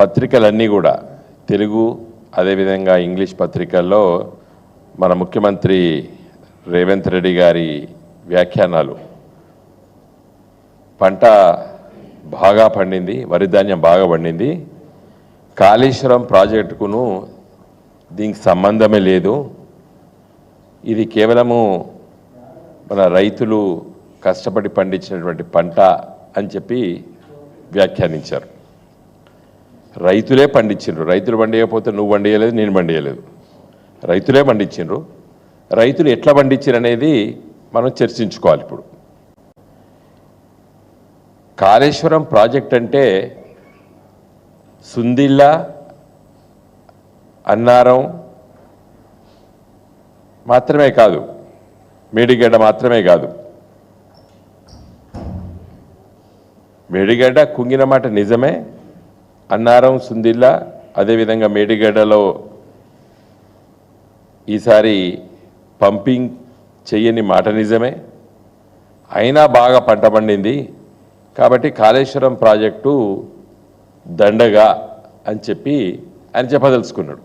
పత్రికలన్నీ కూడా తెలుగు అదేవిధంగా ఇంగ్లీష్ పత్రికల్లో మన ముఖ్యమంత్రి రేవంత్ రెడ్డి గారి వ్యాఖ్యానాలు. పంట బాగా పండింది వరి ధాన్యం బాగా పండింది. కాళేశ్వరం ప్రాజెక్టుకును దీనికి సంబంధమే లేదు. ఇది కేవలము మన రైతులు కష్టపడి పండించినటువంటి పంట అని చెప్పి వ్యాఖ్యానించారు. రైతులే పండించిండ్రు. రైతులు పండియకపోతే నువ్వు పండియలేదు నేను పండియలేదు. రైతులే పండించిండ్రు. రైతులు ఎట్లా పండించారు అనేది మనం చర్చించుకోవాలి ఇప్పుడు. కాళేశ్వరం ప్రాజెక్ట్ అంటే సుందిళ్ళ అన్నారం మాత్రమే కాదు. మేడిగడ్డ మాత్రమే కాదు. మేడిగడ్డ కుంగిన మాట నిజమే. అన్నారం సుందిల్లా అదేవిధంగా మేడిగడ్డలో ఈసారి పంపింగ్ చెయ్యని మాట నిజమే. అయినా బాగా పంట పండింది. కాబట్టి కాళేశ్వరం ప్రాజెక్టు దండగా అని చెప్పి ఆయన చెప్పదలుచుకున్నాడు.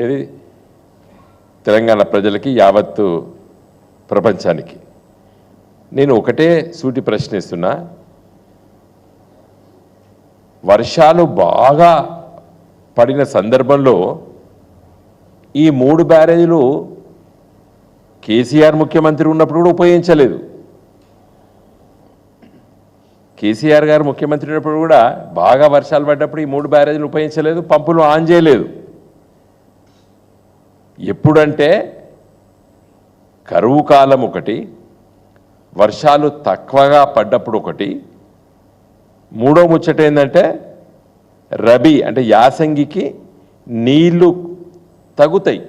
ఏది? తెలంగాణ ప్రజలకి యావత్తు ప్రపంచానికి. నేను ఒకటే సూటి ప్రశ్నిస్తున్నా. వర్షాలు బాగా పడిన సందర్భంలో ఈ మూడు బ్యారేజీలు కేసీఆర్ ముఖ్యమంత్రి ఉన్నప్పుడు కూడా ఉపయోగించలేదు. కేసీఆర్ గారు ముఖ్యమంత్రి ఉన్నప్పుడు కూడా బాగా వర్షాలు పడ్డప్పుడు ఈ మూడు బ్యారేజీలు ఉపయోగించలేదు పంపులు ఆన్ చేయలేదు. ఎప్పుడంటే కరువు కాలం ఒకటి వర్షాలు తక్కువగా పడ్డప్పుడు ఒకటి మూడో ముచ్చట ఏంటంటే రబీ అంటే యాసంగికి నీళ్ళు తగ్గుతాయి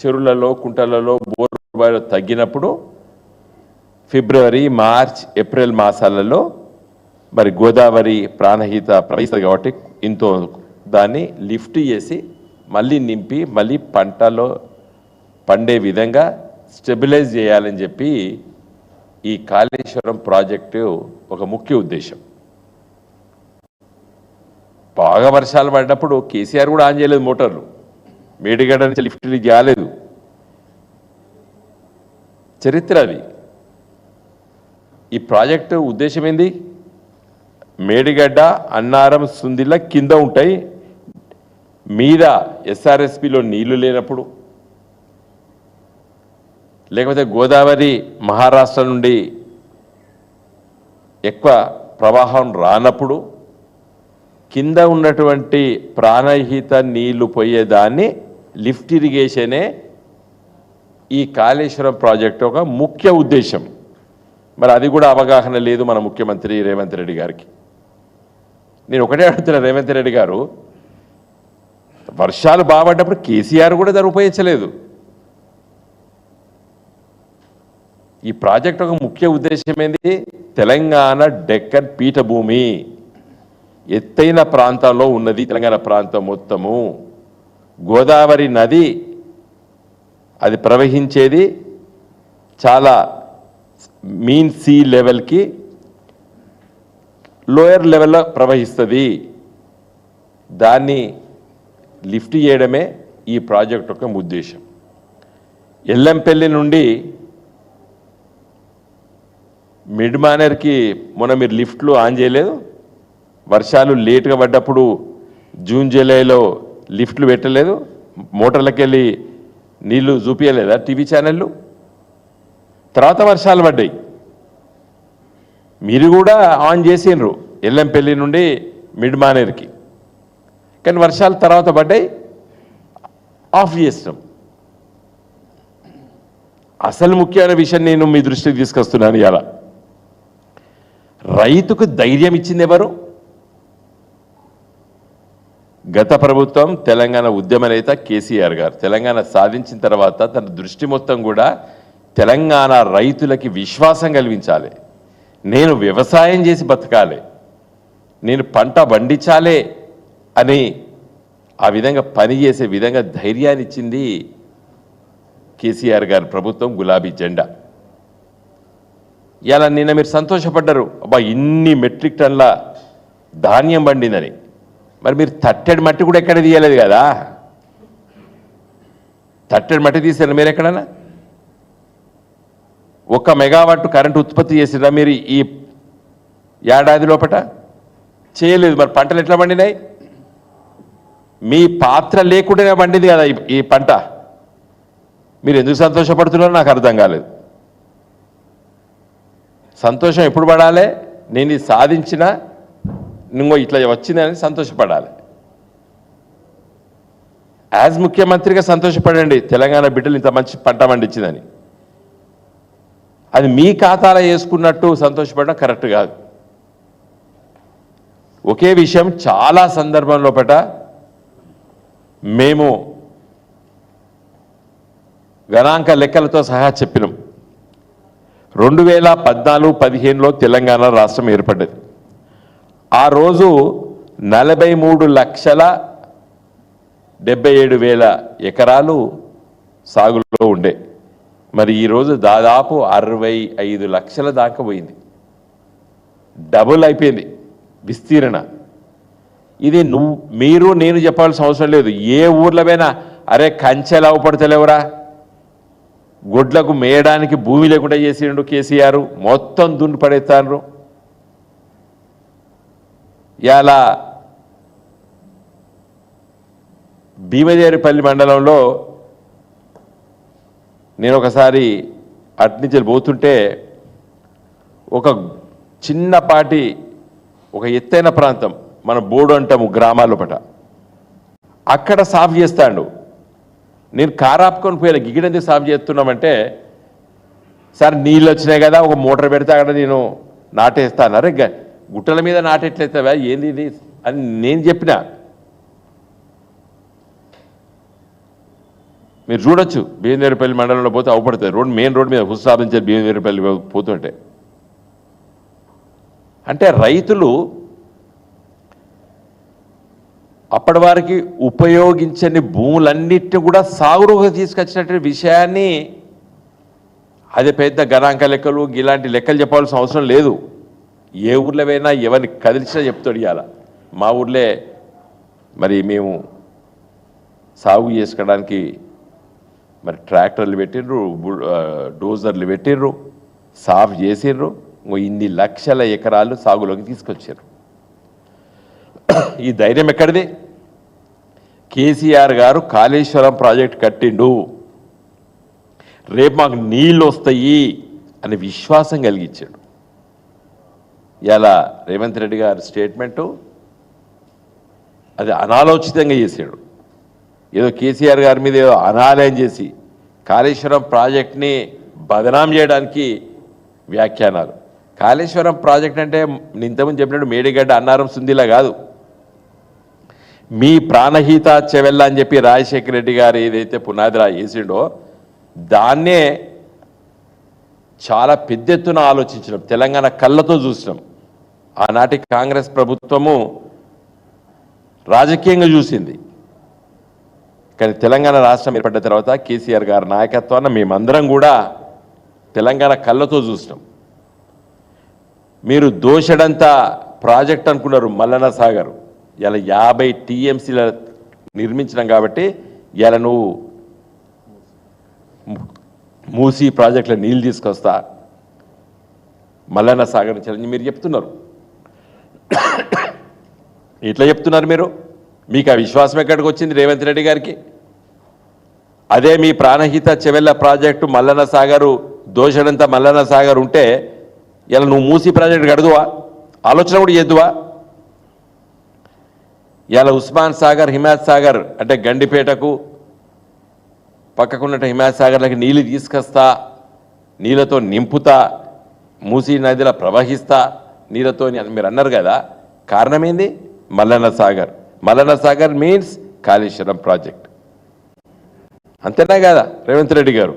చెరువులలో కుంటలలో బోర్బాయిలో తగ్గినప్పుడు ఫిబ్రవరి మార్చ్ ఏప్రిల్ మాసాలలో మరి గోదావరి ప్రాణహిత ప్రవహిస్తుంది కాబట్టి ఇంతో దాన్ని లిఫ్ట్ చేసి మళ్ళీ నింపి మళ్ళీ పంటలో పండే విధంగా స్టెబిలైజ్ చేయాలని చెప్పి ఈ కాళేశ్వరం ప్రాజెక్టు ఒక ముఖ్య ఉద్దేశం. బాగా వర్షాలు పడినప్పుడు కేసీఆర్ కూడా ఆన్ చేయలేదు మోటార్లు. మేడిగడ్డ నుంచి లిఫ్ట్ చేయలేదు చరిత్ర అది. ఈ ప్రాజెక్టు ఉద్దేశం ఏంది? మేడిగడ్డ అన్నారం సుందిల్ల కింద ఉంటాయి. మీద ఎస్ఆర్ఎస్పిలో నీళ్ళు లేనప్పుడు. లేకపోతే గోదావరి మహారాష్ట్ర నుండి ఎక్కువ ప్రవాహం రానప్పుడు కింద ఉన్నటువంటి ప్రాణహిత నీళ్ళు పోయేదాన్ని లిఫ్ట్ ఇరిగేషనే ఈ కాళేశ్వరం ప్రాజెక్ట్ ఒక ముఖ్య ఉద్దేశం. మరి అది కూడా అవగాహన లేదు మన ముఖ్యమంత్రి రేవంత్ రెడ్డి గారికి. నేను ఒకటే అడుగుతున్నా రేవంత్ రెడ్డి గారు వర్షాలు బాగుపడ్డప్పుడు కేసీఆర్ కూడా దాన్ని ఉపయోగించలేదు. ఈ ప్రాజెక్ట్ ఒక ముఖ్య ఉద్దేశం ఏంది? తెలంగాణ డెక్కన్ పీఠభూమి. ఎత్తైన ప్రాంతాల్లో ఉన్నది తెలంగాణ ప్రాంతం మొత్తము. గోదావరి నది అది ప్రవహించేది చాలా మీన్ సీ లెవెల్కి లోయర్ లెవెల్లో ప్రవహిస్తుంది. దాన్ని లిఫ్ట్ చేయడమే ఈ ప్రాజెక్ట్ యొక్క ఉద్దేశం. ఎల్లంపల్లి నుండి మిడ్ మానర్కి మొన్న మీరు లిఫ్ట్లు ఆన్ చేయలేదు? వర్షాలు లేటుగా పడ్డప్పుడు జూన్ జూలైలో లిఫ్ట్లు పెట్టలేదు. మోటార్లకెళ్ళి నీళ్ళు చూపించలేదా టీవీ ఛానళ్ళు? తర్వాత వర్షాలు పడ్డాయి. మీరు కూడా ఆన్ చేసిండ్రు ఎల్లంపల్లి నుండి మిడ్ మానేర్కి. కానీ వర్షాలు తర్వాత పడ్డాయి. ఆఫ్ చేసినాం. అసలు ముఖ్యమైన విషయం నేను మీ దృష్టికి తీసుకొస్తున్నాను ఇలా రైతుకు ధైర్యం ఇచ్చింది ఎవరు? గత ప్రభుత్వం తెలంగాణ ఉద్యమ నేత కేసీఆర్ గారు. తెలంగాణ సాధించిన తర్వాత తన దృష్టి మొత్తం కూడా తెలంగాణ రైతులకి విశ్వాసం కలిగించాలి. నేను వ్యవసాయం చేసి బతకాలి. నేను పంట పండించాలే అని ఆ విధంగా పనిచేసే విధంగా ధైర్యాన్ని ఇచ్చింది కేసీఆర్ గారి ప్రభుత్వం గులాబీ జెండా. ఇలా నిన్న మీరు సంతోషపడ్డారు. అబ్బా ఇన్ని మెట్రిక్ టన్ల ధాన్యం పండిందని. మరి మీరు తట్టెడు మట్టి కూడా ఎక్కడ తీయలేదు కదా? తట్టెడు మట్టి తీసారు మీరు ఎక్కడన్నా? ఒక మెగావాట్ కరెంట్ ఉత్పత్తి చేసిరా మీరు ఈ ఏడాది లోపట? చేయలేదు మరి పంటలు ఎట్లా పండినాయి? మీ పాత్ర లేకుండానే పండింది కదా ఈ- పంట. మీరు ఎందుకు సంతోషపడుతున్నారో నాకు అర్థం కాలేదు. సంతోషం ఎప్పుడు పడాలి? నేను ఇది సాధించిన ఇంకో ఇట్లా వచ్చిందని సంతోషపడాలి. యాజ్ ముఖ్యమంత్రిగా సంతోషపడండి తెలంగాణ బిడ్డలు ఇంత మంచి పంట పండించిందని. అది మీ ఖాతాలో వేసుకున్నట్టు సంతోషపడడం కరెక్ట్ కాదు. ఒకే విషయం చాలా సందర్భంలో పట మేము గణాంక లెక్కలతో సహా చెప్పినాం. రెండు వేల పద్నాలుగు పదిహేనులో తెలంగాణ రాష్ట్రం ఏర్పడ్డది. ఆ రోజు నలభై మూడు లక్షల డెబ్బై ఏడు వేల ఎకరాలు సాగులో ఉండే. మరి ఈరోజు దాదాపు అరవై ఐదు లక్షల దాకా పోయింది. డబుల్ అయిపోయింది విస్తీరణ. ఇది నువ్వు మీరు నేను చెప్పాల్సిన అవసరం లేదు. ఏ ఊర్లో పోయినా అరే కంచెలా అవపడతలేవురా గొడ్లకు మేయడానికి భూమి లేకుండా చేసిండు కేసీఆర్. మొత్తం దుండు పడేస్తాను ఇలా భీమదేరిపల్లి మండలంలో నేను ఒకసారి అట్నుంచి పోతుంటే ఒక చిన్నపాటి ఒక ఎత్తైన ప్రాంతం మన బోడు అంటాము గ్రామాల పట అక్కడ సాఫ్ చేస్తాడు. నేను కారు ఆపుకొని పోయిన గిగిడంది సాఫ్ చేస్తున్నామంటే సార్ నీళ్ళు వచ్చినాయి కదా ఒక మోటార్ పెడితే అక్కడ నేను నాటేస్తాను అరే గ- గుట్టల మీద నాటెట్లయితావా? ఏంది ఇది? అని నేను చెప్పిన. మీరు చూడొచ్చు బియ్యందేరిపల్లి మండలంలో పోతే అవపడుతుంది రోడ్ మెయిన్ రోడ్ మీద హుస్సాబించే బియ్యందేరిపల్లి పోతుంటే అంటే రైతులు అప్పటి వారికి ఉపయోగించని భూములన్నిటిని కూడా సాగులోకి తీసుకొచ్చినటువంటి విషయాన్ని అది పెద్ద గణాంక లెక్కలు ఇలాంటి లెక్కలు చెప్పాల్సిన అవసరం లేదు. ఏ ఊర్లో పోయినా ఎవరిని కదిలిచినా చెప్తాడు ఇవాళ మా ఊర్లే మరి మేము సాగు చేసుకోవడానికి మరి ట్రాక్టర్లు పెట్టిండ్రు డోజర్లు పెట్టిండ్రు సాఫ్ చేసిండ్రు ఇంకో ఇన్ని లక్షల ఎకరాలు సాగులోకి తీసుకొచ్చారు ఈ ధైర్యం ఎక్కడిది? కేసీఆర్ గారు కాళేశ్వరం ప్రాజెక్ట్ కట్టిండు. రేపు మాకు నీళ్ళు వస్తాయి అనే విశ్వాసం కలిగించాడు. ఇలా రేవంత్ రెడ్డి గారి స్టేట్మెంటు అది అనాలోచితంగా చేశాడు. ఏదో కేసీఆర్ గారి మీద ఏదో అనాలయం చేసి కాళేశ్వరం ప్రాజెక్ట్ని బదనాం చేయడానికి వ్యాఖ్యానాలు. కాళేశ్వరం ప్రాజెక్ట్ అంటే నేను ఇంతకుముందు చెప్పినట్టు మేడిగడ్డ అన్నారం సుందిలా కాదు. మీ ప్రాణహిత చెవెల్లా అని చెప్పి రాజశేఖర రెడ్డి గారు ఏదైతే పునాదిరా వేసిండో దాన్నే చాలా పెద్ద ఎత్తున ఆలోచించినాం. తెలంగాణ కళ్ళతో చూసినాం. ఆనాటి కాంగ్రెస్ ప్రభుత్వము రాజకీయంగా చూసింది. కానీ తెలంగాణ రాష్ట్రం ఏర్పడ్డ తర్వాత కేసీఆర్ గారి నాయకత్వాన్ని మేమందరం కూడా తెలంగాణ కళ్ళతో చూసినాం. మీరు దోషడంతా ప్రాజెక్ట్ అనుకున్నారు మల్లన్న సాగర్. ఇలా యాభై టీఎంసీల నిర్మించినాం కాబట్టి ఇలా నువ్వు మూసీ ప్రాజెక్టులో నీళ్ళు తీసుకొస్తా. మల్లన్న సాగర్ చలని మీరు చెప్తున్నారు. ఇట్లా చెప్తున్నారు మీరు. మీకు ఆ విశ్వాసం ఎక్కడికి వచ్చింది రేవంత్ రెడ్డి గారికి? అదే మీ ప్రాణహిత చెవెళ్ళ ప్రాజెక్టు మల్లన్న సాగరు దోషడంతా మల్లన్న సాగర్ ఉంటే ఇలా నువ్వు మూసీ ప్రాజెక్టు కడుదువా? ఆలోచన కూడా చేద్దువా? ఇలా ఉస్మాన్ సాగర్ హిమాయత్ సాగర్ అంటే గండిపేటకు పక్కకున్నట్టు హిమాసాగర్లకి నీళ్ళు తీసుకొస్తా నీళ్ళతో నింపుతా మూసీ నదిలో ప్రవహిస్తా నీళ్ళతో మీరు అన్నారు కదా. కారణం ఏంది Mallanna Sagar. Mallanna Sagar means Kaleshwaram project. అంతేనా కదా రేవంత్ రెడ్డి గారు?